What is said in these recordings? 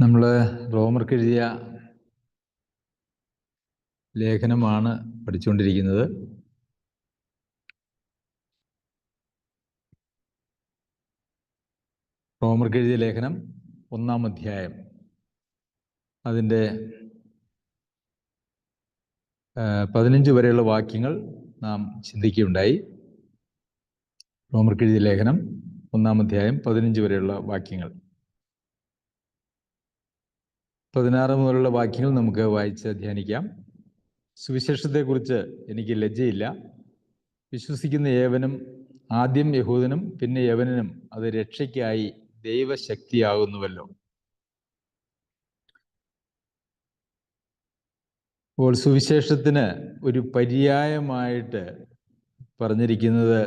നമ്മൾ റോമർക്ക് എഴുതിയ ലേഖനമാണ് പഠിച്ചുകൊണ്ടിരിക്കുന്നത്. റോമർക്ക് എഴുതിയ ലേഖനം ഒന്നാം അധ്യായം. അതിന്റെ പതിനഞ്ച് വരെയുള്ള വാക്യങ്ങൾ നാം ചിന്തിക്കുകയുണ്ടായി. റോമർക്ക് എഴുതിയ ലേഖനം ഒന്നാം അധ്യായം പതിനഞ്ച് വരെയുള്ള വാക്യങ്ങൾ. പതിനാറ് മുതലുള്ള വാക്യങ്ങൾ നമുക്ക് വായിച്ച് ധ്യാനിക്കാം. സുവിശേഷത്തെക്കുറിച്ച് എനിക്ക് ലജ്ജയില്ല. വിശ്വസിക്കുന്ന ഏവനും ആദ്യം യഹൂദനും പിന്നെ യവനനും അത് രക്ഷയ്ക്കായി ദൈവശക്തിയാകുന്നുവല്ലോ. അപ്പോൾ സുവിശേഷത്തിന് ഒരു പര്യായമായിട്ട് പറഞ്ഞിരിക്കുന്നത്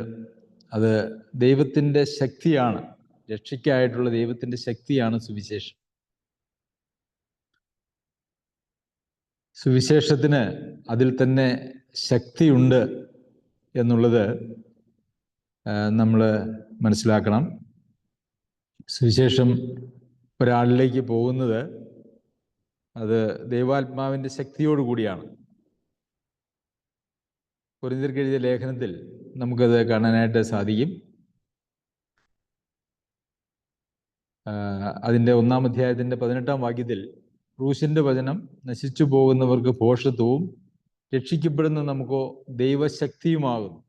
അത് ദൈവത്തിന്റെ ശക്തിയാണ്. രക്ഷയ്ക്കായിട്ടുള്ള ദൈവത്തിന്റെ ശക്തിയാണ് സുവിശേഷം. സുവിശേഷത്തിന് അതിൽ തന്നെ ശക്തിയുണ്ട് എന്നുള്ളത് നമ്മൾ മനസ്സിലാക്കണം. സുവിശേഷം ഒരാളിലേക്ക് പോകുന്നത് അത് ദൈവാത്മാവിന്റെ ശക്തിയോടുകൂടിയാണ് കൂടിയാണ്. കുറിന്തർക്ക് എഴുതിയ ലേഖനത്തിൽ നമുക്കത് കാണാനായിട്ട് സാധിക്കും. അതിന്റെ ഒന്നാം അധ്യായത്തിന്റെ പതിനെട്ടാം വാക്യത്തിൽ ക്രൂശിന്റെ വചനം നശിച്ചു പോകുന്നവർക്ക് ഭോഷത്വവും രക്ഷിക്കപ്പെടുന്ന നമുക്കോ ദൈവശക്തിയുമാകുന്നു.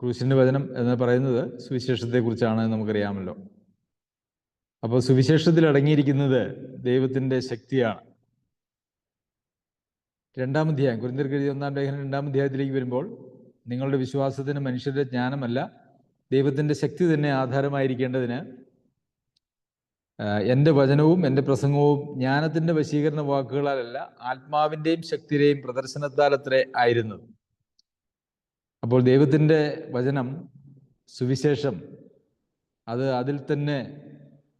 ക്രൂശിന്റെ വചനം എന്ന് പറയുന്നത് സുവിശേഷത്തെ കുറിച്ചാണ് നമുക്കറിയാമല്ലോ. അപ്പോൾ സുവിശേഷത്തിൽ അടങ്ങിയിരിക്കുന്നത് ദൈവത്തിന്റെ ശക്തിയാണ്. രണ്ടാം അധ്യായം കുരിന്തർക്ക് എഴുതിയ ഒന്നാം ലേഖനം രണ്ടാം അധ്യായത്തിലേക്ക് വരുമ്പോൾ നിങ്ങളുടെ വിശ്വാസത്തിന് മനുഷ്യരുടെ ജ്ഞാനമല്ല ദൈവത്തിന്റെ ശക്തി തന്നെ ആധാരമായിരിക്കേണ്ടതിന് എന്റെ വചനവും എന്റെ പ്രസംഗവും ജ്ഞാനത്തിന്റെ വശീകരണ വാക്കുകളാലല്ല ആത്മാവിന്റെയും ശക്തിയുടെയും പ്രദർശനത്താൽ അത്രേ ആയിരുന്നത്. അപ്പോൾ ദൈവത്തിന്റെ വചനം സുവിശേഷം അത് അതിൽ തന്നെ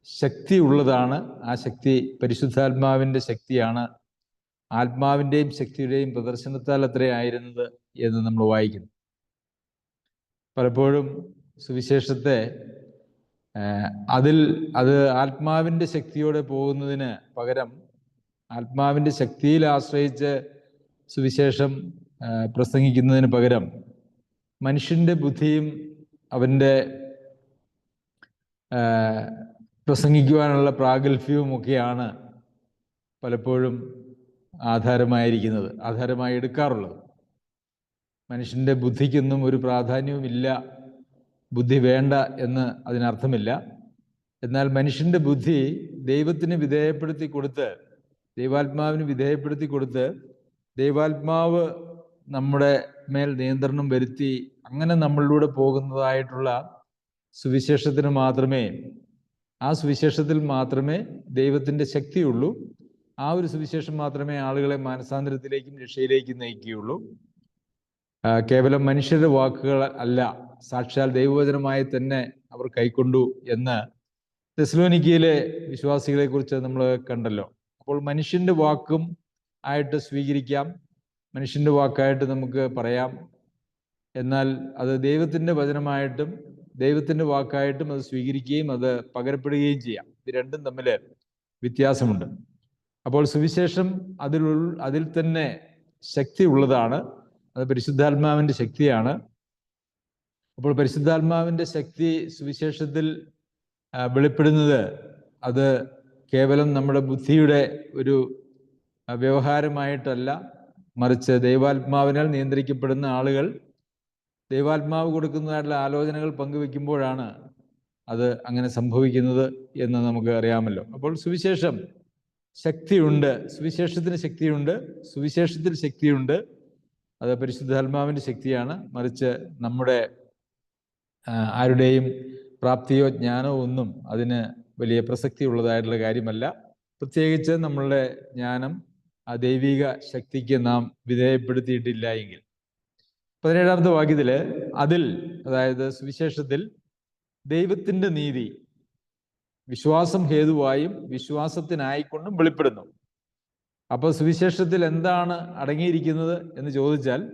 ശക്തി ഉള്ളതാണ്. ആ ശക്തി പരിശുദ്ധാത്മാവിന്റെ ശക്തിയാണ്. ആത്മാവിന്റെയും ശക്തിയുടെയും പ്രദർശനത്താൽ അത്രേ ആയിരുന്നത് എന്ന് നമ്മൾ വായിക്കുന്നു. പലപ്പോഴും സുവിശേഷത്തെ അതിൽ അത് ആത്മാവിന്റെ ശക്തിയോടെ പോകുന്നതിന് പകരം ആത്മാവിന്റെ ശക്തിയിൽ ആശ്രയിച്ച് സുവിശേഷം പ്രസംഗിക്കുന്നതിന് പകരം മനുഷ്യന്റെ ബുദ്ധിയും അവന്റെ പ്രസംഗിക്കുവാനുള്ള പ്രാഗൽഭ്യവും ഒക്കെയാണ് പലപ്പോഴും ആധാരമായിരിക്കുന്നത് ആധാരമായി എടുക്കാറുള്ളത്. മനുഷ്യന്റെ ബുദ്ധിക്കൊന്നും ഒരു പ്രാധാന്യവുമില്ല. ബുദ്ധി വേണ്ട എന്ന് അതിനർത്ഥമില്ല. എന്നാൽ മനുഷ്യന്റെ ബുദ്ധി ദൈവത്തിന് വിധേയപ്പെടുത്തി കൊടുത്ത് ദൈവാത്മാവിന് വിധേയപ്പെടുത്തി കൊടുത്ത് ദൈവാത്മാവ് നമ്മുടെ മേൽ നിയന്ത്രണം വരുത്തി അങ്ങനെ നമ്മളിലൂടെ പോകുന്നതായിട്ടുള്ള സുവിശേഷത്തിന് മാത്രമേ ആ സുവിശേഷത്തിൽ മാത്രമേ ദൈവത്തിന്റെ ശക്തിയുള്ളൂ. ആ ഒരു സുവിശേഷം മാത്രമേ ആളുകളെ മാനസാന്തരത്തിലേക്കും രക്ഷയിലേക്കും നയിക്കുകയുള്ളൂ. കേവലം മനുഷ്യരുടെ വാക്കുകൾ അല്ല സാക്ഷാൽ ദൈവവചനമായി തന്നെ അവർ കൈക്കൊണ്ടു എന്ന് തെസ്ലോനിക്കയിലെ വിശ്വാസികളെ കുറിച്ച് നമ്മൾ കണ്ടല്ലോ. അപ്പോൾ മനുഷ്യന്റെ വാക്കും ആയിട്ട് സ്വീകരിക്കാം മനുഷ്യന്റെ വാക്കായിട്ട് നമുക്ക് പറയാം. എന്നാൽ അത് ദൈവത്തിന്റെ വചനമായിട്ടും ദൈവത്തിന്റെ വാക്കായിട്ടും അത് സ്വീകരിക്കുകയും അത് പകരപ്പെടുകയും ചെയ്യാം. ഇത് രണ്ടും തമ്മിൽ വ്യത്യാസമുണ്ട്. അപ്പോൾ സുവിശേഷം അതിൽ അതിൽ തന്നെ ശക്തി ഉള്ളതാണ്. അത് പരിശുദ്ധാത്മാവിന്റെ ശക്തിയാണ്. അപ്പോൾ പരിശുദ്ധാത്മാവിന്റെ ശക്തി സുവിശേഷത്തിൽ വെളിപ്പെടുന്നത് അത് കേവലം നമ്മുടെ ബുദ്ധിയുടെ ഒരു വ്യവഹാരമായിട്ടല്ല. മറിച്ച് ദൈവാത്മാവിനാൽ നിയന്ത്രിക്കപ്പെടുന്ന ആളുകൾ ദൈവാത്മാവ് കൊടുക്കുന്നതായിട്ടുള്ള ആലോചനകൾ പങ്കുവെക്കുമ്പോഴാണ് അത് അങ്ങനെ സംഭവിക്കുന്നത് എന്ന് നമുക്ക് അറിയാമല്ലോ. അപ്പോൾ സുവിശേഷം ശക്തിയുണ്ട്. സുവിശേഷത്തിന് ശക്തിയുണ്ട്. സുവിശേഷത്തിൽ ശക്തിയുണ്ട്. അത് പരിശുദ്ധാത്മാവിന്റെ ശക്തിയാണ്. മറിച്ച് നമ്മുടെ ആരുടെയും പ്രാപ്തിയോ ജ്ഞാനോ ഒന്നും അതിന് വലിയ പ്രസക്തി ഉള്ളതായിട്ടുള്ള കാര്യമല്ല. പ്രത്യേകിച്ച് നമ്മളുടെ ജ്ഞാനം ആ ദൈവിക ശക്തിക്ക് നാം വിധേയപ്പെടുത്തിയിട്ടില്ല എങ്കിൽ. പതിനേഴാമത്തെ വാക്യത്തിൽ അതിൽ അതായത് സുവിശേഷത്തിൽ ദൈവത്തിന്റെ നീതി വിശ്വാസം ഹേതുവായും വിശ്വാസത്തിനായിക്കൊണ്ടും വെളിപ്പെടുന്നു. അപ്പൊ സുവിശേഷത്തിൽ എന്താണ് അടങ്ങിയിരിക്കുന്നത് എന്ന് ചോദിച്ചാൽ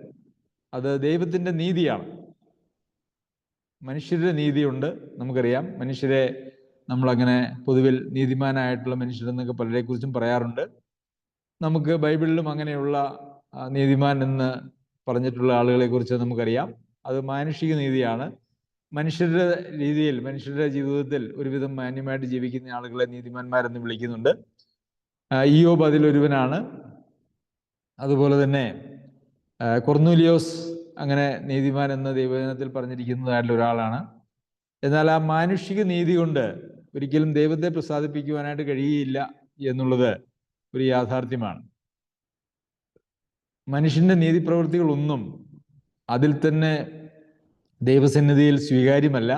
അത് ദൈവത്തിന്റെ നീതിയാണ്. മനുഷ്യരുടെ നീതിയുണ്ട് നമുക്കറിയാം. മനുഷ്യരെ നമ്മളങ്ങനെ പൊതുവിൽ നീതിമാനായിട്ടുള്ള മനുഷ്യരെന്നൊക്കെ പലരെക്കുറിച്ചും പറയാറുണ്ട്. നമുക്ക് ബൈബിളിലും അങ്ങനെയുള്ള നീതിമാൻ എന്ന് പറഞ്ഞിട്ടുള്ള ആളുകളെ കുറിച്ച് നമുക്കറിയാം. അത് മാനുഷിക നീതിയാണ്. മനുഷ്യരുടെ രീതിയിൽ മനുഷ്യരുടെ ജീവിതത്തിൽ ഒരുവിധം മാന്യമായിട്ട് ജീവിക്കുന്ന ആളുകളെ നീതിമാന്മാരെന്ന് വിളിക്കുന്നുണ്ട്. ആ, ഇയ്യോബ് അതിലൊരുവനാണ്. അതുപോലെ തന്നെ കൊർന്നൂലിയോസ് അങ്ങനെ നീതിമാൻ എന്ന ദൈവജനത്തിൽ പറഞ്ഞിരിക്കുന്നതായിട്ടുള്ള ഒരാളാണ്. എന്നാൽ ആ മാനുഷിക നീതി കൊണ്ട് ഒരിക്കലും ദൈവത്തെ പ്രസാദിപ്പിക്കുവാനായിട്ട് കഴിയുകയില്ല എന്നുള്ളത് ഒരു യാഥാർത്ഥ്യമാണ്. മനുഷ്യന്റെ നീതി പ്രവൃത്തികളൊന്നും അതിൽ തന്നെ ദൈവസന്നിധിയിൽ സ്വീകാര്യമല്ല.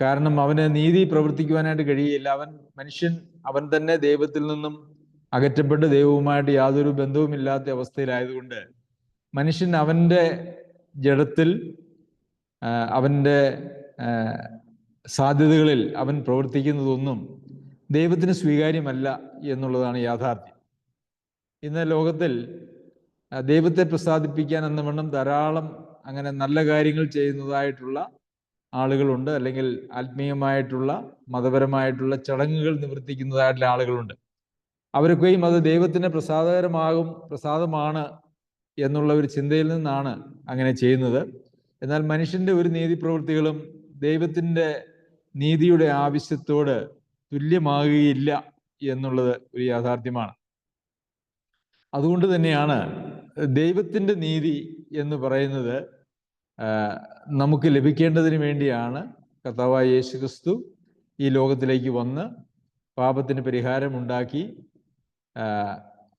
കാരണം അവന് നീതി പ്രവർത്തിക്കുവാനായിട്ട് കഴിയുകയില്ല. അവൻ മനുഷ്യൻ അവൻ തന്നെ ദൈവത്തിൽ നിന്നും അകറ്റപ്പെട്ട് ദൈവവുമായിട്ട് യാതൊരു ബന്ധവുമില്ലാത്ത അവസ്ഥയിലായതുകൊണ്ട് മനുഷ്യൻ അവന്റെ ജഡത്തിൽ അവന്റെ സാധ്യതകളിൽ അവൻ പ്രവർത്തിക്കുന്നതൊന്നും ദൈവത്തിന് സ്വീകാര്യമല്ല എന്നുള്ളതാണ് യാഥാർത്ഥ്യം. ഇന്ന് ലോകത്തിൽ ദൈവത്തെ പ്രസാദിപ്പിക്കാൻ എന്ന വണ്ണം ധാരാളം അങ്ങനെ നല്ല കാര്യങ്ങൾ ചെയ്യുന്നതായിട്ടുള്ള ആളുകളുണ്ട്. അല്ലെങ്കിൽ ആത്മീയമായിട്ടുള്ള മതപരമായിട്ടുള്ള ചടങ്ങുകൾ നിവർത്തിക്കുന്നതായിട്ടുള്ള ആളുകളുണ്ട്. അവരൊക്കെയും അത് ദൈവത്തിന് പ്രസാദകരമാകും പ്രസാദമാണ് എന്നുള്ള ഒരു ചിന്തയിൽ നിന്നാണ് അങ്ങനെ ചെയ്യുന്നത്. എന്നാൽ മനുഷ്യന്റെ ഒരു നീതി പ്രവൃത്തികളും ദൈവത്തിന്റെ നീതിയുടെ ആവശ്യത്തോട് തുല്യമാകുകയില്ല എന്നുള്ളത് ഒരു യാഥാർത്ഥ്യമാണ്. അതുകൊണ്ട് തന്നെയാണ് ദൈവത്തിന്റെ നീതി എന്ന് പറയുന്നത് നമുക്ക് ലഭിക്കേണ്ടതിന് വേണ്ടിയാണ് കർത്താവായ യേശു ക്രിസ്തു ഈ ലോകത്തിലേക്ക് വന്ന് പാപത്തിന് പരിഹാരമുണ്ടാക്കി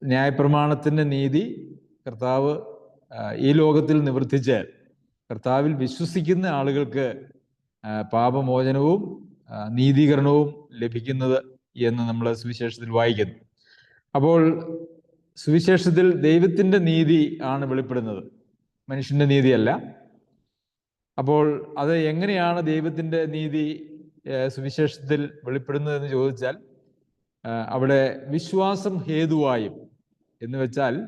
ന്യായപ്രമാണത്തിന്റെ നീതി കർത്താവ് ഈ ലോകത്തിൽ നിവർത്തിച്ച് കർത്താവിൽ വിശ്വസിക്കുന്ന ആളുകൾക്ക് പാപമോചനവും നീതീകരണവും ലഭിക്കുന്നത് എന്ന് നമ്മൾ സുവിശേഷത്തിൽ വായിക്കുന്നു. അപ്പോൾ സുവിശേഷത്തിൽ ദൈവത്തിന്റെ നീതി ആണ് വെളിപ്പെടുന്നത്. മനുഷ്യന്റെ നീതിയല്ല. അപ്പോൾ അത് എങ്ങനെയാണ് ദൈവത്തിന്റെ നീതി സുവിശേഷത്തിൽ വെളിപ്പെടുന്നത് എന്ന് ചോദിച്ചാൽ അവിടെ വിശ്വാസം ഹേതുവായും എന്ന് വെച്ചാൽ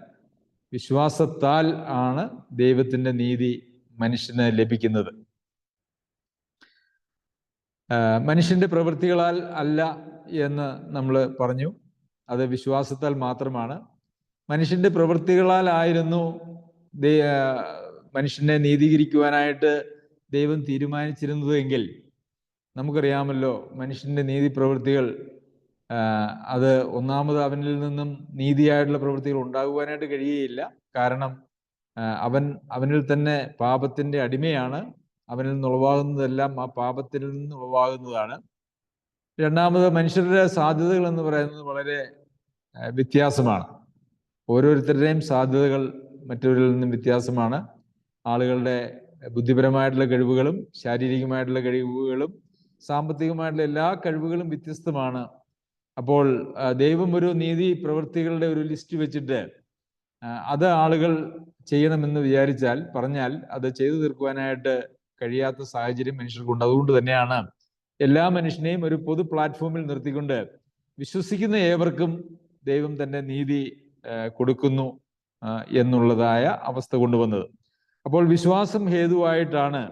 വിശ്വാസത്താൽ ആണ് ദൈവത്തിന്റെ നീതി മനുഷ്യന് ലഭിക്കുന്നത്. മനുഷ്യന്റെ പ്രവൃത്തികളാൽ അല്ല എന്ന് നമ്മൾ പറഞ്ഞു. അത് വിശ്വാസത്താൽ മാത്രമാണ്. മനുഷ്യന്റെ പ്രവൃത്തികളാലായിരുന്നു ദൈ- മനുഷ്യനെ നീതീകരിക്കുവാനായിട്ട് ദൈവം തീരുമാനിച്ചിരുന്നതെങ്കിൽ നമുക്കറിയാമല്ലോ മനുഷ്യന്റെ നീതി പ്രവൃത്തികൾ അത് ഒന്നാമത് അവനിൽ നിന്നും നീതിയായിട്ടുള്ള പ്രവൃത്തികൾ ഉണ്ടാകുവാനായിട്ട് കഴിയുകയില്ല. കാരണം അവൻ അവനിൽ തന്നെ പാപത്തിന്റെ അടിമയാണ്. അവനിൽ നിന്ന് ഉളവാകുന്നതെല്ലാം ആ പാപത്തിൽ നിന്ന് ഉളവാകുന്നതാണ്. രണ്ടാമത് മനുഷ്യരുടെ സാധ്യതകൾ എന്ന് പറയുന്നത് വളരെ വ്യത്യാസമാണ്. ഓരോരുത്തരുടെയും സാധ്യതകൾ മറ്റവരിൽ നിന്നും വ്യത്യാസമാണ്. ആളുകളുടെ ബുദ്ധിപരമായിട്ടുള്ള കഴിവുകളും ശാരീരികമായിട്ടുള്ള കഴിവുകളും സാമ്പത്തികമായിട്ടുള്ള എല്ലാ കഴിവുകളും വ്യത്യസ്തമാണ്. അപ്പോൾ ദൈവം ഒരു നീതി പ്രവൃത്തികളുടെ ഒരു ലിസ്റ്റ് വെച്ചിട്ട് അത് ആളുകൾ ചെയ്യണമെന്ന് വിചാരിച്ചാൽ പറഞ്ഞാൽ അത് ചെയ്തു തീർക്കുവാനായിട്ട് കഴിയാത്ത സാഹചര്യം മനുഷ്യർക്കുണ്ട്. അതുകൊണ്ട് തന്നെയാണ് എല്ലാ മനുഷ്യനെയും ഒരു പൊതു പ്ലാറ്റ്ഫോമിൽ നിർത്തിക്കൊണ്ട് വിശ്വസിക്കുന്ന ഏവർക്കും ദൈവം തന്റെ നീതി കൊടുക്കുന്നു എന്നുള്ളതായ അവസ്ഥ കൊണ്ടുവന്നത്. അപ്പോൾ വിശ്വാസം ഹേതുവായിട്ടാണ്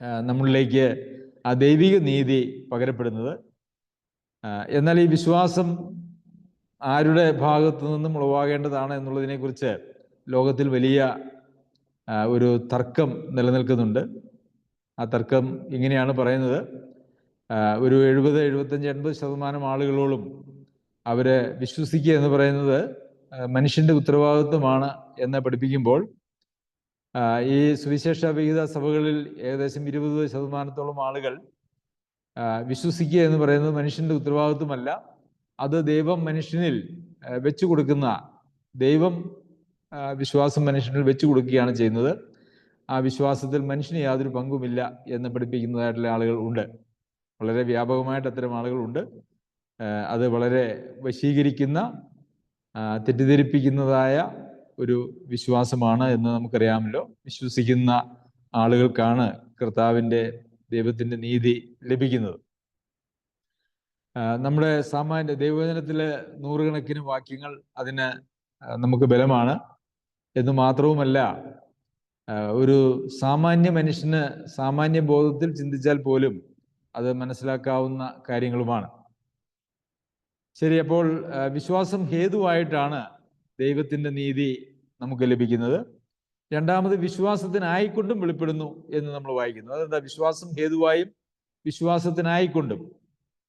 നമ്മളിലേക്ക് ആ ദൈവിക നീതി പകരപ്പെടുന്നത്. എന്നാൽ ഈ വിശ്വാസം ആരുടെ ഭാഗത്തു നിന്നും ഉളവാകേണ്ടതാണ് എന്നുള്ളതിനെ കുറിച്ച് ലോകത്തിൽ വലിയ ഒരു തർക്കം നിലനിൽക്കുന്നുണ്ട്. ആ തർക്കം ഇങ്ങനെയാണ് പറയുന്നത്. ഒരു എഴുപത് എഴുപത്തഞ്ച് എൺപത് ശതമാനം ആളുകളോളം അവരെ വിശ്വസിക്കുക എന്ന് പറയുന്നത് മനുഷ്യന്റെ ഉത്തരവാദിത്വമാണ് എന്ന് പഠിപ്പിക്കുമ്പോൾ ഈ സുവിശേഷ വിഹിത സഭകളിൽ ഏകദേശം ഇരുപത് ശതമാനത്തോളം ആളുകൾ വിശ്വസിക്കുക എന്ന് പറയുന്നത് മനുഷ്യന്റെ ഉത്തരവാദിത്വമല്ല. അത് ദൈവം മനുഷ്യനിൽ വെച്ചു കൊടുക്കുന്ന ദൈവം വിശ്വാസം മനുഷ്യനിൽ വെച്ചു കൊടുക്കുകയാണ് ചെയ്യുന്നത്. ആ വിശ്വാസത്തിൽ മനുഷ്യന് യാതൊരു പങ്കുമില്ല എന്ന് പഠിപ്പിക്കുന്നതായിട്ടുള്ള ആളുകൾ ഉണ്ട്. വളരെ വ്യാപകമായിട്ട് അത്തരം ആളുകളുണ്ട് അത് വളരെ വശീകരിക്കുന്ന തെറ്റിദ്ധരിപ്പിക്കുന്നതായ ഒരു വിശ്വാസമാണ് എന്ന് നമുക്കറിയാമല്ലോ. വിശ്വസിക്കുന്ന ആളുകൾക്കാണ് കർത്താവിന്റെ ദൈവത്തിന്റെ നീതി ലഭിക്കുന്നത്. നമ്മുടെ സാമാന്യ ദൈവവചനത്തിലെ നൂറുകണക്കിന് വാക്യങ്ങൾ അതിന് നമുക്ക് ബലമാണ്. എന്ന് മാത്രവുമല്ല ഒരു സാമാന്യ മനുഷ്യന് സാമാന്യ ബോധത്തിൽ ചിന്തിച്ചാൽ പോലും അത് മനസ്സിലാക്കാവുന്ന കാര്യങ്ങളുമാണ്. ശരി അപ്പോൾ വിശ്വാസം ഹേതുവായിട്ടാണ് ദൈവത്തിന്റെ നീതി നമുക്ക് ലഭിക്കുന്നത്? രണ്ടാമത് വിശ്വാസത്തിനായിക്കൊണ്ടും വെളിപ്പെടുന്നു എന്ന് നമ്മൾ വായിക്കുന്നു. അതെന്താ? വിശ്വാസം ഹേതുവായും വിശ്വാസത്തിനായിക്കൊണ്ടും.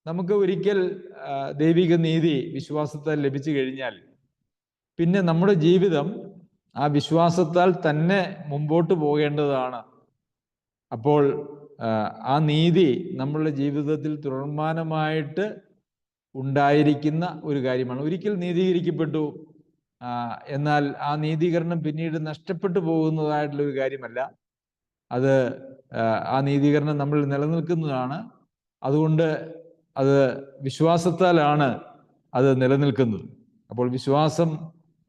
നമുക്ക് ഒരിക്കൽ ദൈവിക നീതി വിശ്വാസത്താൽ ലഭിച്ചു കഴിഞ്ഞാൽ പിന്നെ നമ്മുടെ ജീവിതം ആ വിശ്വാസത്താൽ തന്നെ മുമ്പോട്ട് പോകേണ്ടതാണ്. അപ്പോൾ ആ, നീതി നമ്മളുടെ ജീവിതത്തിൽ തുടർമാനമായിട്ട് ഉണ്ടായിരിക്കുന്ന ഒരു കാര്യമാണ്. ഒരിക്കൽ നീതീകരിക്കപ്പെട്ടു എന്നാൽ ആ നീതീകരണം പിന്നീട് നഷ്ടപ്പെട്ടു പോകുന്നതായിട്ടുള്ള ഒരു കാര്യമല്ല. അത് ആ, നീതീകരണം നമ്മൾ നിലനിൽക്കുന്നതാണ്. അതുകൊണ്ട് അത് വിശ്വാസത്താലാണ് അത് നിലനിൽക്കുന്നത്. അപ്പോൾ വിശ്വാസം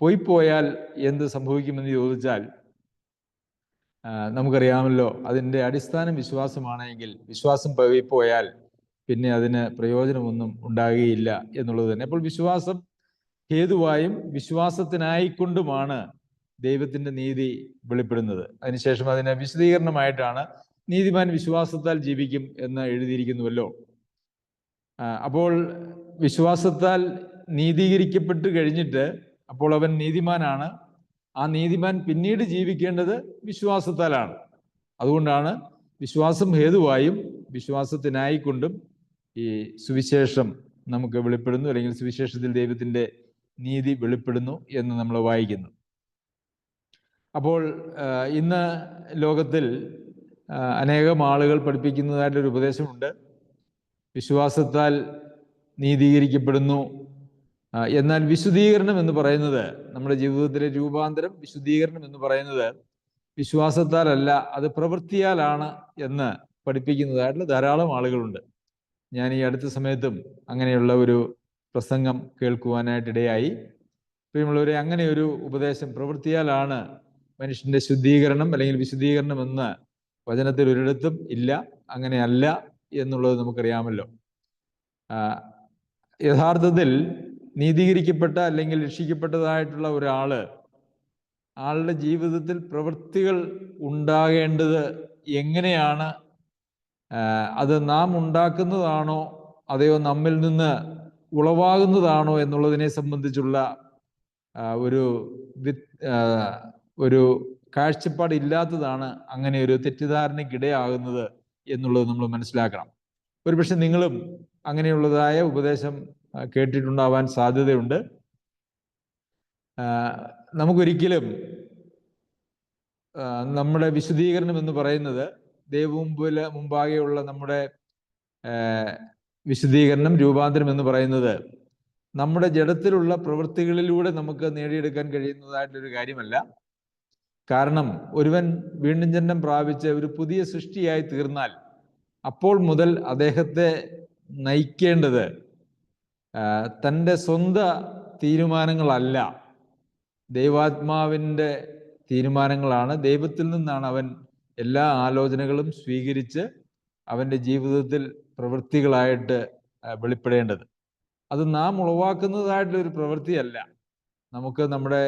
പോയി പോയാൽ എന്ത് സംഭവിക്കുമെന്ന് ചോദിച്ചാൽ നമുക്കറിയാമല്ലോ അതിന്റെ അടിസ്ഥാനം വിശ്വാസമാണെങ്കിൽ വിശ്വാസം പോയി പോയാൽ പിന്നെ അതിന് പ്രയോജനമൊന്നും ഉണ്ടാകുകയില്ല എന്നുള്ളത് തന്നെ. അപ്പോൾ വിശ്വാസം ഹേതുവായും വിശ്വാസത്തിനായിക്കൊണ്ടുമാണ് ദൈവത്തിന്റെ നീതി വെളിപ്പെടുന്നത്. അതിനുശേഷം അതിന് വിശദീകരണമായിട്ടാണ് നീതിമാൻ വിശ്വാസത്താൽ ജീവിക്കും എന്ന് എഴുതിയിരിക്കുന്നുവല്ലോ. അപ്പോൾ വിശ്വാസത്താൽ നീതീകരിക്കപ്പെട്ട് കഴിഞ്ഞിട്ട് അപ്പോൾ അവൻ നീതിമാനാണ്. ആ നീതിമാൻ പിന്നീട് ജീവിക്കേണ്ടത് വിശ്വാസത്താലാണ്. അതുകൊണ്ടാണ് വിശ്വാസം ഹേതുവായും വിശ്വാസത്തിനായിക്കൊണ്ടും ഈ സുവിശേഷം നമുക്ക് വെളിപ്പെടുന്നു. അല്ലെങ്കിൽ സുവിശേഷത്തിൽ ദൈവത്തിന്റെ നീതി വെളിപ്പെടുന്നു എന്ന് നമ്മൾ വായിക്കുന്നു. അപ്പോൾ ഇന്ന് ലോകത്തിൽ അനേകം ആളുകൾ പഠിപ്പിക്കുന്നതായിട്ടൊരു ഉപദേശമുണ്ട്. വിശ്വാസത്താൽ നീതീകരിക്കപ്പെടുന്നു. എന്നാൽ വിശുദ്ധീകരണം എന്ന് പറയുന്നത് നമ്മുടെ ജീവിതത്തിലെ രൂപാന്തരം വിശുദ്ധീകരണം എന്ന് പറയുന്നത് വിശ്വാസത്താലല്ല അത് പ്രവൃത്തിയാലാണ് എന്ന് പഠിപ്പിക്കുന്നതായിട്ടുള്ള ധാരാളം ആളുകളുണ്ട്. ഞാൻ ഈ അടുത്ത സമയത്തും അങ്ങനെയുള്ള ഒരു പ്രസംഗം കേൾക്കുവാനായിട്ടിടയായി. പ്രിയമുള്ളവരെ അങ്ങനെ ഒരു ഉപദേശം പ്രവൃത്തിയാലാണ് മനുഷ്യന്റെ ശുദ്ധീകരണം അല്ലെങ്കിൽ വിശുദ്ധീകരണം എന്ന് വചനത്തിൽ ഒരിടത്തും ഇല്ല അങ്ങനെയല്ല എന്നുള്ളത് നമുക്കറിയാമല്ലോ. യഥാർത്ഥത്തിൽ നീതീകരിക്കപ്പെട്ട അല്ലെങ്കിൽ രക്ഷിക്കപ്പെട്ടതായിട്ടുള്ള ഒരാൾ ആളുടെ ജീവിതത്തിൽ പ്രവൃത്തികൾ ഉണ്ടാകേണ്ടത് എങ്ങനെയാണ്? അത് നാം ഉണ്ടാക്കുന്നതാണോ? അതെയോ നമ്മിൽ നിന്ന് ഉളവാകുന്നതാണോ എന്നുള്ളതിനെ സംബന്ധിച്ചുള്ള ഒരു ഒരു കാഴ്ചപ്പാട് ഇല്ലാത്തതാണ് അങ്ങനെ ഒരു തെറ്റിദ്ധാരണയ്ക്കിടയാകുന്നത് എന്നുള്ളത് നമ്മൾ മനസ്സിലാക്കണം. ഒരുപക്ഷെ നിങ്ങളും അങ്ങനെയുള്ളതായ ഉപദേശം കേട്ടിട്ടുണ്ടാവാൻ സാധ്യതയുണ്ട്. നമുക്കൊരിക്കലും നമ്മുടെ വിശദീകരണം എന്ന് പറയുന്നത് ദൈവമുമ്പിൽ മുമ്പാകെയുള്ള നമ്മുടെ ആ, വിശുദ്ധീകരണം രൂപാന്തരം എന്ന് പറയുന്നത് നമ്മുടെ ജഡത്തിലുള്ള പ്രവൃത്തികളിലൂടെ നമുക്ക് നേടിയെടുക്കാൻ കഴിയുന്നതായിട്ടൊരു കാര്യമല്ല. കാരണം ഒരുവൻ വീണ്ടും ജന്മം പ്രാപിച്ച് ഒരു പുതിയ സൃഷ്ടിയായി തീർന്നാൽ അപ്പോൾ മുതൽ അദ്ദേഹത്തെ നയിക്കേണ്ടത് തന്റെ സ്വന്ത തീരുമാനങ്ങളല്ല. ദൈവാത്മാവിന്റെ തീരുമാനങ്ങളാണ്. ദൈവത്തിൽ നിന്നാണ് അവൻ എല്ലാ ആലോചനകളും സ്വീകരിച്ച് അവന്റെ ജീവിതത്തിൽ പ്രവൃത്തികളായിട്ട് വെളിപ്പെടേണ്ടത്. അത് നാം ഉളവാക്കുന്നതായിട്ടുള്ള ഒരു പ്രവൃത്തിയല്ല. നമുക്ക് നമ്മുടെ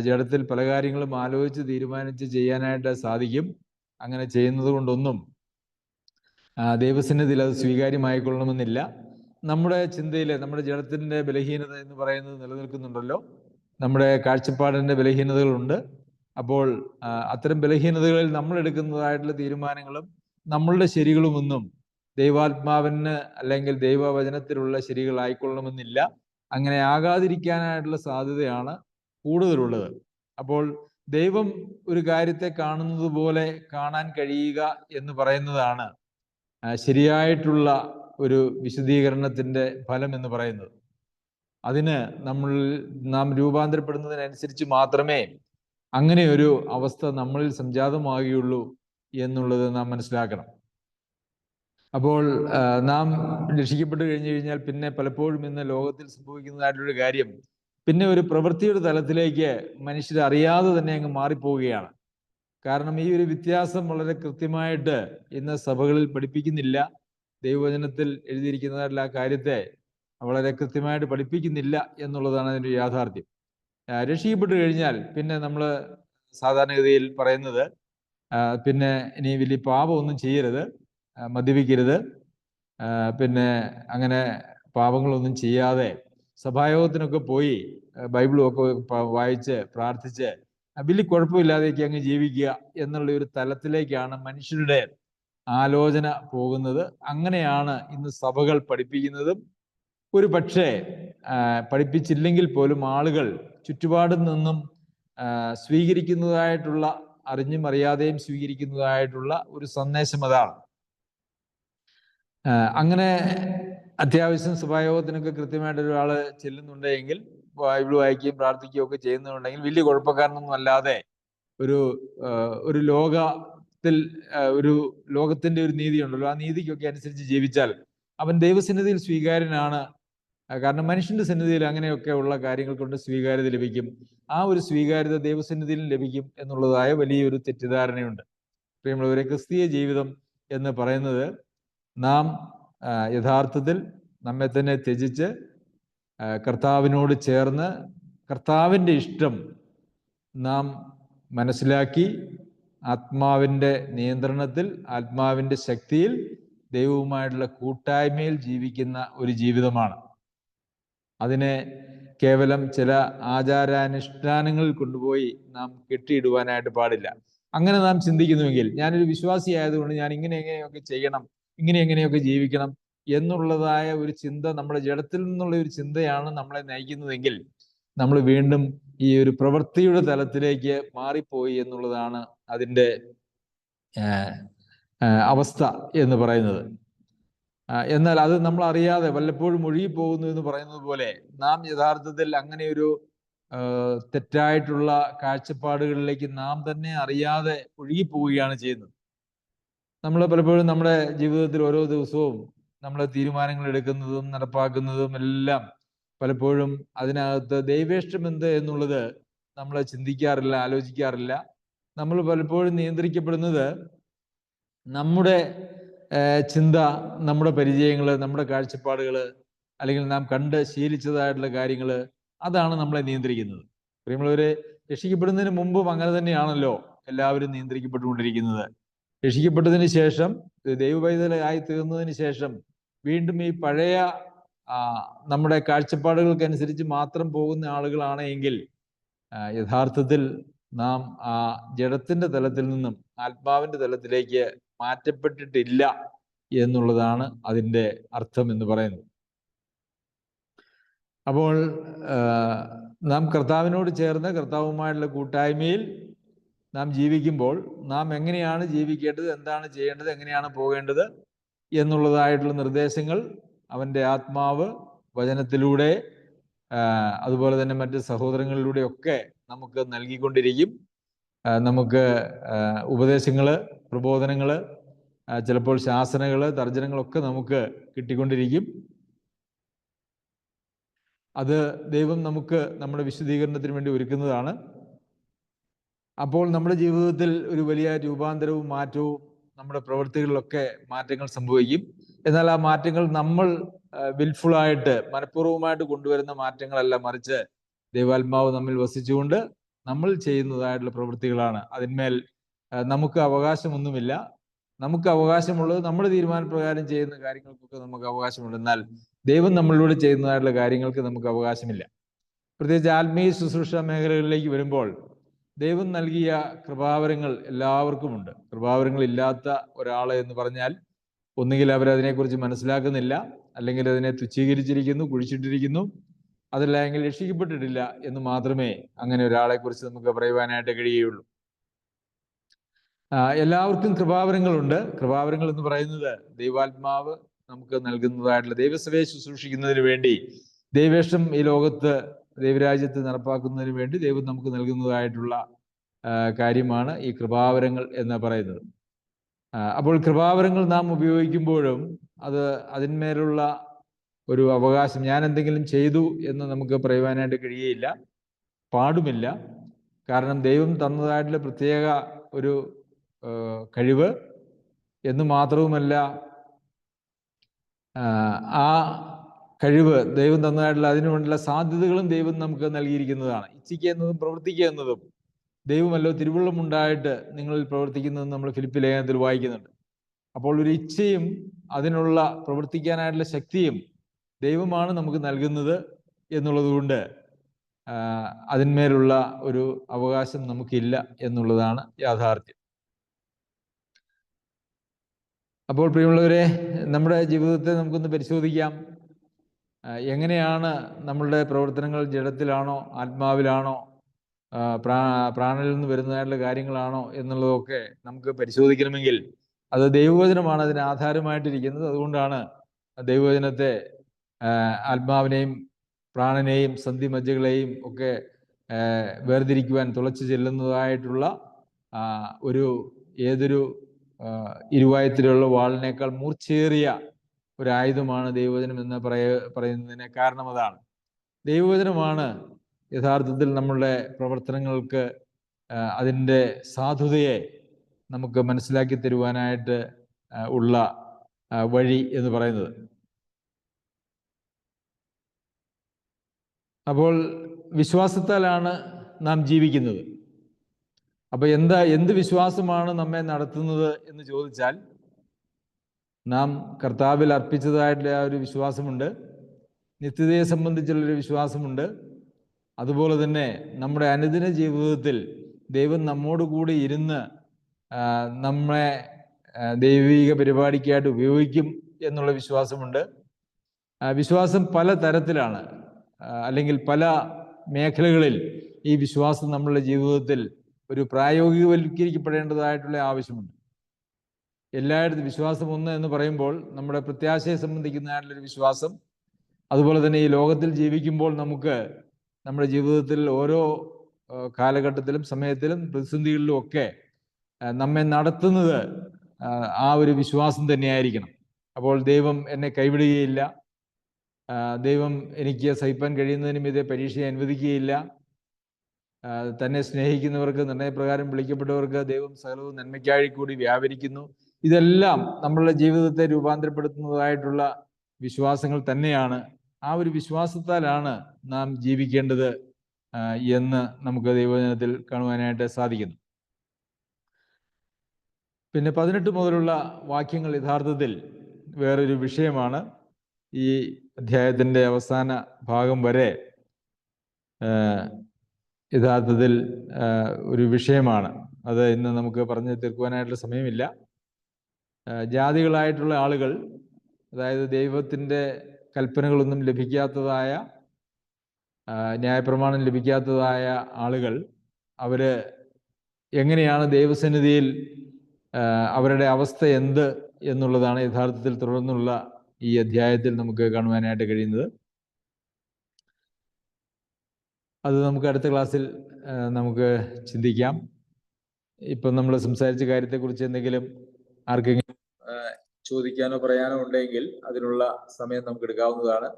ജഡത്തിൽ പല കാര്യങ്ങളും ആലോചിച്ച് തീരുമാനിച്ച് ചെയ്യാനായിട്ട് സാധിക്കും. അങ്ങനെ ചെയ്യുന്നത് കൊണ്ടൊന്നും ദൈവസന്നിധിയിൽ അത് സ്വീകാര്യമായിക്കൊള്ളണമെന്നില്ല. നമ്മുടെ ചിന്തയിൽ നമ്മുടെ ജഡത്തിന്റെ ബലഹീനത എന്ന് പറയുന്നത് നിലനിൽക്കുന്നുണ്ടല്ലോ. നമ്മുടെ കാഴ്ചപ്പാടിന്റെ ബലഹീനതകളുണ്ട്. അപ്പോൾ അത്തരം ബലഹീനതകളിൽ നമ്മൾ എടുക്കുന്നതായിട്ടുള്ള തീരുമാനങ്ങളും നമ്മളുടെ ശരികളുമൊന്നും ദൈവാത്മാവിന് അല്ലെങ്കിൽ ദൈവവചനത്തിലുള്ള ശരികൾ ആയിക്കൊള്ളണമെന്നില്ല. അങ്ങനെ ആകാതിരിക്കാനായിട്ടുള്ള സാധ്യതയാണ് കൂടുതലുള്ളത്. അപ്പോൾ ദൈവം ഒരു കാര്യത്തെ കാണുന്നത് പോലെ കാണാൻ കഴിയുക എന്ന് പറയുന്നതാണ് ശരിയായിട്ടുള്ള ഒരു വിശദീകരണത്തിന്റെ ഫലം എന്ന് പറയുന്നത്. അതിന് നമ്മൾ നാം രൂപാന്തരപ്പെടുന്നതിനനുസരിച്ച് മാത്രമേ അങ്ങനെ ഒരു അവസ്ഥ നമ്മളിൽ സംജാതമാകുകയുള്ളൂ എന്നുള്ളത് നാം മനസ്സിലാക്കണം. അപ്പോൾ നാം രക്ഷിക്കപ്പെട്ട് കഴിഞ്ഞു കഴിഞ്ഞാൽ പിന്നെ പലപ്പോഴും ഇന്ന് ലോകത്തിൽ സംഭവിക്കുന്നതായിട്ടൊരു കാര്യം. പിന്നെ ഒരു പ്രവൃത്തിയുടെ തലത്തിലേക്ക് മനുഷ്യർ അറിയാതെ തന്നെ അങ്ങ് മാറിപ്പോവുകയാണ്. കാരണം ഈ ഒരു വ്യത്യാസം വളരെ കൃത്യമായിട്ട് ഇന്ന് സഭകളിൽ പഠിപ്പിക്കുന്നില്ല. ദൈവവചനത്തിൽ എഴുതിയിരിക്കുന്നതായിട്ടുള്ള ആ കാര്യത്തെ വളരെ കൃത്യമായിട്ട് പഠിപ്പിക്കുന്നില്ല എന്നുള്ളതാണ് അതിന്റെ യാഥാർത്ഥ്യം. രക്ഷിക്കപ്പെട്ട് കഴിഞ്ഞാൽ പിന്നെ നമ്മൾ സാധാരണഗതിയിൽ പറയുന്നത് പിന്നെ ഇനി വലിയ പാപമൊന്നും ചെയ്യരുത്. മദ്യപിക്കരുത്. പിന്നെ അങ്ങനെ പാപങ്ങളൊന്നും ചെയ്യാതെ സഭായോഗത്തിനൊക്കെ പോയി ബൈബിളും ഒക്കെ വായിച്ച് പ്രാർത്ഥിച്ച് വലിയ കുഴപ്പമില്ലാതെയൊക്കെ അങ്ങ് ജീവിക്കുക എന്നുള്ള ഒരു തലത്തിലേക്കാണ് മനുഷ്യരുടെ ആലോചന പോകുന്നത്. അങ്ങനെയാണ് ഇന്ന് സഭകൾ പഠിപ്പിക്കുന്നതും. ഒരു പക്ഷേ പഠിപ്പിച്ചില്ലെങ്കിൽ പോലും ആളുകൾ ചുറ്റുപാടിൽ നിന്നും സ്വീകരിക്കുന്നതായിട്ടുള്ള അറിഞ്ഞും അറിയാതെയും സ്വീകരിക്കുന്നതായിട്ടുള്ള ഒരു സന്ദേശം അതാണ്. അങ്ങനെ അത്യാവശ്യം സഭായോഗത്തിനൊക്കെ കൃത്യമായിട്ട് ഒരാൾ ചെല്ലുന്നുണ്ടെങ്കിൽ ബൈബിൾ വായിക്കുകയും പ്രാർത്ഥിക്കുകയും ഒക്കെ ചെയ്യുന്നുണ്ടെങ്കിൽ വലിയ കുഴപ്പക്കാരനൊന്നും അല്ലാതെ ഒരു ഒരു ലോകത്തിൽ ഒരു ലോകത്തിന്റെ ഒരു നീതി ഉണ്ടല്ലോ. ആ നീതിക്കൊക്കെ അനുസരിച്ച് ജീവിച്ചാൽ അവൻ ദൈവസന്നിധിയിൽ സ്വീകാര്യനാണ്. കാരണം മനുഷ്യന്റെ സന്നിധിയിൽ അങ്ങനെയൊക്കെ ഉള്ള കാര്യങ്ങൾ കൊണ്ട് സ്വീകാര്യത ലഭിക്കും. ആ ഒരു സ്വീകാര്യത ദൈവസന്നിധിയിൽ ലഭിക്കും എന്നുള്ളതായ വലിയൊരു തെറ്റിദ്ധാരണയുണ്ട്. പ്രിയമുള്ളവരെ ക്രിസ്തീയ ജീവിതം എന്ന് പറയുന്നത് നാം യഥാർത്ഥത്തിൽ നമ്മെ തന്നെ ത്യജിച്ച് കർത്താവിനോട് ചേർന്ന് കർത്താവിന്റെ ഇഷ്ടം നാം മനസ്സിലാക്കി ആത്മാവിന്റെ നിയന്ത്രണത്തിൽ ആത്മാവിന്റെ ശക്തിയിൽ ദൈവവുമായിട്ടുള്ള കൂട്ടായ്മയിൽ ജീവിക്കുന്ന ഒരു ജീവിതമാണ്. അതിനെ കേവലം ചില ആചാരാനുഷ്ഠാനങ്ങളിൽ കൊണ്ടുപോയി നാം കെട്ടിയിടുവാനായിട്ട് പാടില്ല. അങ്ങനെ നാം ചിന്തിക്കുന്നുവെങ്കിൽ ഞാനൊരു വിശ്വാസി ആയതുകൊണ്ട് ഞാൻ ഇങ്ങനെ എങ്ങനെയൊക്കെ ചെയ്യണം. ഇങ്ങനെ എങ്ങനെയൊക്കെ ജീവിക്കണം എന്നുള്ളതായ ഒരു ചിന്ത നമ്മുടെ ജഡത്തിൽ നിന്നുള്ള ഒരു ചിന്തയാണ് നമ്മളെ നയിക്കുന്നതെങ്കിൽ നമ്മൾ വീണ്ടും ഈ ഒരു പ്രവൃത്തിയുടെ തലത്തിലേക്ക് മാറിപ്പോയി എന്നുള്ളതാണ് അതിന്റെ അവസ്ഥ എന്ന് പറയുന്നത്. എന്നാൽ അത് നമ്മൾ അറിയാതെ വല്ലപ്പോഴും ഒഴുകി പോകുന്നു എന്ന് പറയുന്നത് പോലെ നാം യഥാർത്ഥത്തിൽ അങ്ങനെ ഒരു തെറ്റായിട്ടുള്ള കാഴ്ചപ്പാടുകളിലേക്ക് നാം തന്നെ അറിയാതെ ഒഴുകി പോവുകയാണ് ചെയ്യുന്നത്. നമ്മൾ പലപ്പോഴും നമ്മുടെ ജീവിതത്തിൽ ഓരോ ദിവസവും നമ്മൾ തീരുമാനങ്ങൾ എടുക്കുന്നതും നടപ്പാക്കുന്നതും എല്ലാം പലപ്പോഴും അതിനകത്ത് ദൈവേഷ്ടം എന്ത് എന്നുള്ളത് നമ്മൾ ചിന്തിക്കാറില്ല ആലോചിക്കാറില്ല. നമ്മൾ പലപ്പോഴും നിയന്ത്രിക്കപ്പെടുന്നത് നമ്മുടെ ചിന്ത നമ്മുടെ പരിചയങ്ങൾ നമ്മുടെ കാഴ്ചപ്പാടുകൾ അല്ലെങ്കിൽ നാം കണ്ട് ശീലിച്ചതായിട്ടുള്ള കാര്യങ്ങൾ അതാണ് നമ്മളെ നിയന്ത്രിക്കുന്നത്. പ്രിയമുള്ളവരെ രക്ഷിക്കപ്പെടുന്നതിന് മുമ്പും അങ്ങനെ തന്നെയാണല്ലോ എല്ലാവരും നിയന്ത്രിക്കപ്പെട്ടുകൊണ്ടിരിക്കുന്നത്. രക്ഷിക്കപ്പെട്ടതിന് ശേഷം ദൈവവൈതലായി തീർന്നതിന് ശേഷം വീണ്ടും ഈ പഴയ നമ്മുടെ കാഴ്ചപ്പാടുകൾക്കനുസരിച്ച് മാത്രം പോകുന്ന ആളുകളാണ് എങ്കിൽ യഥാർത്ഥത്തിൽ നാം ആ ജഡത്തിന്റെ തലത്തിൽ നിന്നും ആത്മാവിന്റെ തലത്തിലേക്ക് മാറ്റപ്പെട്ടിട്ടില്ല എന്നുള്ളതാണ് അതിന്റെ അർത്ഥം എന്ന് പറയുന്നത്. അപ്പോൾ നാം കർത്താവിനോട് ചേർന്ന് കർത്താവുമായുള്ള കൂട്ടായ്മയിൽ നാം ജീവിക്കുമ്പോൾ നാം എങ്ങനെയാണ് ജീവിക്കേണ്ടത് എന്താണ് ചെയ്യേണ്ടത് എങ്ങനെയാണ് പോകേണ്ടത് എന്നുള്ളതായിട്ടുള്ള നിർദ്ദേശങ്ങൾ അവന്റെ ആത്മാവ് വചനത്തിലൂടെ അതുപോലെ തന്നെ മറ്റ് സഹോദരങ്ങളിലൂടെയൊക്കെ നമുക്ക് നൽകിക്കൊണ്ടിരിക്കും. നമുക്ക് ഉപദേശങ്ങൾ പ്രബോധനങ്ങൾ ചിലപ്പോൾ ശാസനകൾ തർജനങ്ങളൊക്കെ നമുക്ക് കിട്ടിക്കൊണ്ടിരിക്കും. അത് ദൈവം നമുക്ക് നമ്മുടെ വിശദീകരണത്തിന് വേണ്ടി ഒരുക്കുന്നതാണ്. അപ്പോൾ നമ്മുടെ ജീവിതത്തിൽ ഒരു വലിയ രൂപാന്തരവും മാറ്റവും നമ്മുടെ പ്രവൃത്തികളിലൊക്കെ മാറ്റങ്ങൾ സംഭവിക്കും. എന്നാൽ ആ മാറ്റങ്ങൾ നമ്മൾ വിൽഫുള്ളായിട്ട് മനഃപൂർവമായിട്ട് കൊണ്ടുവരുന്ന മാറ്റങ്ങളല്ല മറിച്ച് ദൈവാത്മാവ് നമ്മിൽ വസിച്ചുകൊണ്ട് നമ്മൾ ചെയ്യുന്നതായിട്ടുള്ള പ്രവൃത്തികളാണ്. അതിന്മേൽ നമുക്ക് അവകാശമൊന്നുമില്ല. നമുക്ക് അവകാശമുള്ളത് നമ്മുടെ തീരുമാനപ്രകാരം ചെയ്യുന്ന കാര്യങ്ങൾക്കൊക്കെ നമുക്ക് അവകാശമുണ്ട്. എന്നാൽ ദൈവം നമ്മളിലൂടെ ചെയ്യുന്നതായിട്ടുള്ള കാര്യങ്ങൾക്ക് നമുക്ക് അവകാശമില്ല. പ്രത്യേകിച്ച് ആത്മീയ ശുശ്രൂഷ മേഖലകളിലേക്ക് വരുമ്പോൾ ദൈവം നൽകിയ കൃപാവരങ്ങൾ എല്ലാവർക്കുമുണ്ട്. കൃപാവരങ്ങൾ ഇല്ലാത്ത ഒരാൾ എന്ന് പറഞ്ഞാൽ ഒന്നുകിൽ അവരതിനെക്കുറിച്ച് മനസ്സിലാക്കുന്നില്ല അല്ലെങ്കിൽ അതിനെ തുച്ഛീകരിച്ചിരിക്കുന്നു കുഴിച്ചിട്ടിരിക്കുന്നു അതല്ല എങ്കിൽ രക്ഷിക്കപ്പെട്ടിട്ടില്ല എന്ന് മാത്രമേ അങ്ങനെ ഒരാളെ കുറിച്ച് നമുക്ക് പറയുവാനായിട്ട് കഴിയുകയുള്ളൂ. എല്ലാവർക്കും കൃപാവരങ്ങളുണ്ട്. കൃപാവരങ്ങൾ എന്ന് പറയുന്നത് ദൈവാത്മാവ് നമുക്ക് നൽകുന്നതായിട്ടുള്ള ദൈവസഭയെ ശുശ്രൂഷിക്കുന്നതിന് വേണ്ടി ദൈവേഷം ഈ ലോകത്ത് ദൈവരാജ്യത്ത് നടപ്പാക്കുന്നതിന് വേണ്ടി ദൈവം നമുക്ക് നൽകുന്നതായിട്ടുള്ള കാര്യമാണ് ഈ കൃപാവരങ്ങൾ എന്ന് പറയുന്നത്. അപ്പോൾ കൃപാവരങ്ങൾ നാം ഉപയോഗിക്കുമ്പോഴും അത് അതിന്മേലുള്ള ഒരു അവകാശം ഞാൻ എന്തെങ്കിലും ചെയ്തു എന്ന് നമുക്ക് പറയുവാനായിട്ട് കഴിയുകയില്ല പാടുമില്ല. കാരണം ദൈവം തന്നതായിട്ടുള്ള പ്രത്യേക ഒരു കഴിവ് എന്ന് മാത്രവുമല്ല ആ, കഴിവ് ദൈവം തന്നതായിട്ടുള്ള അതിനു വേണ്ടിയുള്ള സാധ്യതകളും ദൈവം നമുക്ക് നൽകിയിരിക്കുന്നതാണ്. ഇച്ഛിക്കുക എന്നതും പ്രവർത്തിക്കുക എന്നതും ദൈവമല്ലോ തിരുവുള്ളമുണ്ടായിട്ട് നിങ്ങളിൽ പ്രവർത്തിക്കുന്നതെന്ന് നമ്മൾ ഫിലിപ്പ് ലേഖനത്തിൽ വായിക്കുന്നുണ്ട്. അപ്പോൾ ഒരു ഇച്ഛയും അതിനുള്ള പ്രവർത്തിക്കാനായിട്ടുള്ള ശക്തിയും ദൈവമാണ് നമുക്ക് നൽകുന്നത് എന്നുള്ളത് കൊണ്ട് അതിന്മേലുള്ള ഒരു അവകാശം നമുക്കില്ല എന്നുള്ളതാണ് യാഥാർത്ഥ്യം. അപ്പോൾ പ്രിയമുള്ളവരെ നമ്മുടെ ജീവിതത്തെ നമുക്കൊന്ന് പരിശോധിക്കാം. എങ്ങനെയാണ് നമ്മളുടെ പ്രവർത്തനങ്ങൾ ജഡത്തിലാണോ ആത്മാവിലാണോ പ്രാ പ്രാണനിൽ നിന്ന് വരുന്നതായിട്ടുള്ള കാര്യങ്ങളാണോ എന്നുള്ളതൊക്കെ നമുക്ക് പരിശോധിക്കണമെങ്കിൽ അത് ദൈവവചനമാണ് അതിന് ആധാരമായിട്ടിരിക്കുന്നത്. അതുകൊണ്ടാണ് ദൈവവചനത്തെ ആത്മാവിനെയും പ്രാണനെയും സന്ധിമജ്ജകളെയും ഒക്കെ വേർതിരിക്കുവാൻ തുളച്ചു ചെല്ലുന്നതായിട്ടുള്ള ഒരു ഏതൊരു ഇരുവായത്തിലുള്ള വാളിനേക്കാൾ മൂർച്ചേറിയ ഒരു ആയുധമാണ് ദൈവവചനം എന്ന് പറയ പറയുന്നതിന് കാരണം അതാണ്. ദൈവവചനമാണ് യഥാർത്ഥത്തിൽ നമ്മളുടെ പ്രവർത്തനങ്ങൾക്ക് അതിന്റെ സാധുതയെ നമുക്ക് മനസ്സിലാക്കി തരുവാനായിട്ട് ഉള്ള വഴി എന്ന് പറയുന്നത്. അപ്പോൾ വിശ്വാസത്താലാണ് നാം ജീവിക്കുന്നത്. അപ്പൊ എന്താ എന്ത് വിശ്വാസമാണ് നമ്മെ നടത്തുന്നത് എന്ന് ചോദിച്ചാൽ നാം കർത്താവിൽ അർപ്പിച്ചതായിട്ടുള്ള ആ ഒരു വിശ്വാസമുണ്ട്. നിത്യതയെ സംബന്ധിച്ചുള്ളൊരു വിശ്വാസമുണ്ട്. അതുപോലെ തന്നെ നമ്മുടെ അനുദിന ജീവിതത്തിൽ ദൈവം നമ്മോട് കൂടി ഇരുന്ന് നമ്മെ നമ്മളെ ദൈവിക പരിപാടിക്കായിട്ട് ഉപയോഗിക്കും എന്നുള്ള വിശ്വാസമുണ്ട്. വിശ്വാസം പല തരത്തിലാണ്. അല്ലെങ്കിൽ പല മേഖലകളിൽ ഈ വിശ്വാസം നമ്മളുടെ ജീവിതത്തിൽ ഒരു പ്രായോഗികവൽക്കരിക്കപ്പെടേണ്ടതായിട്ടുള്ള ആവശ്യമുണ്ട്. എല്ലായിടത്തും വിശ്വാസം ഒന്ന് എന്ന് പറയുമ്പോൾ നമ്മുടെ പ്രത്യാശയെ സംബന്ധിക്കുന്നതായിട്ടുള്ളൊരു വിശ്വാസം? അതുപോലെ തന്നെ ഈ ലോകത്തിൽ ജീവിക്കുമ്പോൾ നമുക്ക് നമ്മുടെ ജീവിതത്തിൽ ഓരോ കാലഘട്ടത്തിലും സമയത്തിലും പ്രതിസന്ധികളിലും ഒക്കെ നമ്മെ നടത്തുന്നത് ആ ഒരു വിശ്വാസം തന്നെയായിരിക്കണം. അപ്പോൾ ദൈവം എന്നെ കൈവിടുകയില്ല. ദൈവം എനിക്ക് സഹിപ്പാൻ കഴിയുന്നതിനും ഇതേ പരീക്ഷയെ അനുവദിക്കുകയില്ല. തന്നെ സ്നേഹിക്കുന്നവർക്ക് നിർണയപ്രകാരം വിളിക്കപ്പെട്ടവർക്ക് ദൈവം സകലവും നന്മയ്ക്കായി കൂടി വ്യാപരിക്കുന്നു. ഇതെല്ലാം നമ്മളുടെ ജീവിതത്തെ രൂപാന്തരപ്പെടുത്തുന്നതായിട്ടുള്ള വിശ്വാസങ്ങൾ തന്നെയാണ്. ആ ഒരു വിശ്വാസത്താലാണ് നാം ജീവിക്കേണ്ടത് എന്ന് നമുക്ക് ദൈവജനത്തിൽ കാണുവാനായിട്ട് സാധിക്കുന്നു. പിന്നെ പതിനെട്ട് മുതലുള്ള വാക്യങ്ങൾ യഥാർത്ഥത്തിൽ വേറൊരു വിഷയമാണ്. ഈ അധ്യായത്തിന്റെ അവസാന ഭാഗം വരെ യഥാർത്ഥത്തിൽ ഒരു വിഷയമാണ്. അത് ഇന്ന് നമുക്ക് പറഞ്ഞു തീർക്കുവാനായിട്ടുള്ള സമയമില്ല. ജാതികളായിട്ടുള്ള ആളുകൾ അതായത് ദൈവത്തിന്റെ കൽപ്പനകളൊന്നും ലഭിക്കാത്തതായ ന്യായപ്രമാണം ലഭിക്കാത്തതായ ആളുകൾ അവർ എങ്ങനെയാണ് ദൈവസന്നിധിയിൽ അവരുടെ അവസ്ഥ എന്ത് എന്നുള്ളതാണ് യഥാർത്ഥത്തിൽ തുടർന്നുള്ള ഈ അധ്യായത്തിൽ നമുക്ക് കാണുവാനായിട്ട് കഴിയുന്നത്. അത് നമുക്ക് അടുത്ത ക്ലാസ്സിൽ നമുക്ക് ചിന്തിക്കാം. ഇപ്പം നമ്മൾ സംസാരിച്ച കാര്യത്തെക്കുറിച്ച് എന്തെങ്കിലും ആർക്കെങ്കിലും ചോദിക്കാനോ പറയാനോ ഉണ്ടെങ്കിൽ അതിനുള്ള സമയം നമുക്ക് എടുക്കാവുന്നതാണ്.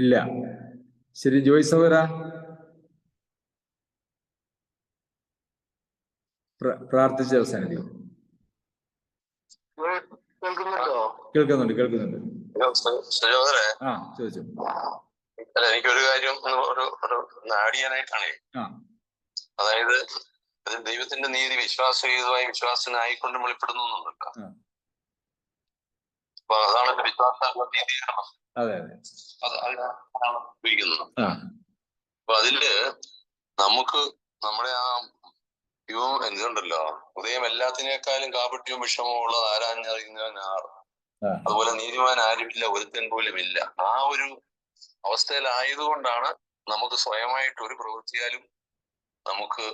ഇല്ല. ശരി ജോയ് പ്ര- പ്രാർത്ഥിച്ച് അവസാനിപ്പിക്കും. കേൾക്കുന്നുണ്ടോ കേൾക്കുന്നുണ്ട്. ആ ചോദിച്ചു. അല്ല എനിക്കൊരു കാര്യം ഒന്ന് ഒരു ഒരു നാടിയാനായിട്ടാണേ അതായത് അത് ദൈവത്തിന്റെ നീതി വിശ്വാസഹീതമായ വിശ്വാസനായിക്കൊണ്ട് വെളിപ്പെടുന്നു എന്നുണ്ടല്ലോ. ആ. അപ്പൊ അതാണ് വിശ്വാസ ഉപയോഗിക്കുന്നത്. അപ്പൊ അതിൽ നമുക്ക് നമ്മുടെ ആ ഇവ എന്തുണ്ടല്ലോ? ഉദയം എല്ലാത്തിനേക്കാളും കാപട്യവും വിഷമവും ഉള്ളത് ആരാഞ്ഞറിയുന്നവൻ ആറ് ആ. അതുപോലെ നീതിമാൻ ആരുമില്ല ഒരുത്തൻ പോലും ഇല്ല. ആ ഒരു അവസ്ഥയിലായതുകൊണ്ടാണ് നമുക്ക് സ്വയമായിട്ട് ഒരു പ്രവൃത്തിയാലും നമുക്ക്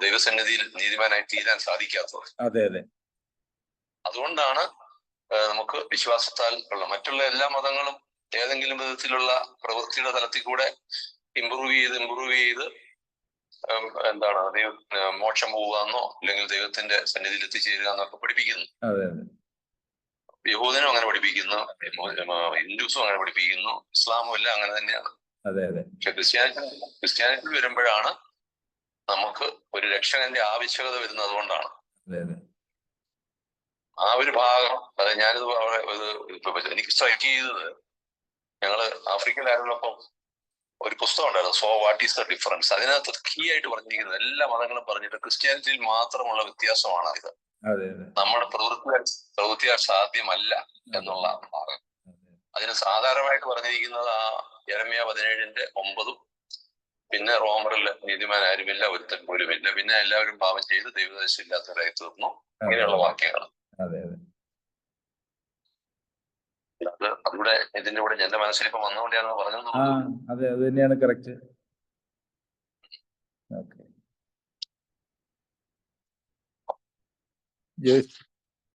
ദൈവസന്നിധിയിൽ നീതിമാനായി തീരാൻ സാധിക്കാത്തത്. അതെ അതെ. അതുകൊണ്ടാണ് നമുക്ക് വിശ്വാസത്താൽ ഉള്ള മറ്റുള്ള എല്ലാ മതങ്ങളും ഏതെങ്കിലും വിധത്തിലുള്ള പ്രവൃത്തിയുടെ തലത്തിൽ കൂടെ ഇമ്പ്രൂവ് ചെയ്ത് ഇമ്പ്രൂവ് ചെയ്ത് എന്താണ് ദൈവ മോക്ഷം പോവുക എന്നോ അല്ലെങ്കിൽ ദൈവത്തിന്റെ സന്നിധിയിൽ എത്തിച്ചേരുക എന്നൊക്കെ പഠിപ്പിക്കുന്നു. യഹൂദനും അങ്ങനെ പഠിപ്പിക്കുന്നു. ഹിന്ദുസും അങ്ങനെ പഠിപ്പിക്കുന്നു. ഇസ്ലാമും എല്ലാം അങ്ങനെ തന്നെയാണ്. അതെ അതെ. പക്ഷെ ക്രിസ്ത്യാനിറ്റി ക്രിസ്ത്യാനിറ്റി വരുമ്പോഴാണ് നമുക്ക് ഒരു രക്ഷകന്റെ ആവശ്യകത വരുന്നത് അതുകൊണ്ടാണ്. അതെ അതെ. ആ ഒരു ഭാഗം അത് ഞാനിത് എനിക്ക് സ്ട്രൈക്ക് ചെയ്തത് ഞങ്ങൾ ആഫ്രിക്കയിലായിരുന്നപ്പം ഒരു പുസ്തകം ഉണ്ടായിരുന്നു so what is the difference അതിനകത്ത് കീ ആയിട്ട് പറഞ്ഞിരിക്കുന്നത് എല്ലാ മതങ്ങളും പറഞ്ഞിട്ട് ക്രിസ്ത്യാനിറ്റിയിൽ മാത്രമുള്ള വ്യത്യാസമാണ് ഇത്. നമ്മുടെ പ്രവൃത്തി പ്രവൃത്തിയാൽ സാധ്യമല്ല എന്നുള്ള ഭാഗം അതിന് സാധാരണമായിട്ട് പറഞ്ഞിരിക്കുന്നത് ആ എരമ്യ പതിനേഴിന്റെ ഒമ്പതും പിന്നെ റോമറിൽ നീതിമാൻ ആരുമില്ല ഒരുത്തൻ പോലുമില്ല. പിന്നെ എല്ലാവരും പാപം ചെയ്ത് ദൈവദേശം ഇല്ലാത്തവരായി തീർന്നു. ഇങ്ങനെയുള്ള വാക്യങ്ങൾ അതെ അതിവിടെ ഇതിന്റെ കൂടെ എന്റെ മനസ്സിൽ ഇപ്പൊ വന്നുകൊണ്ടാണ് പറഞ്ഞത് അതെ അത് തന്നെയാണ് കറക്റ്റ് E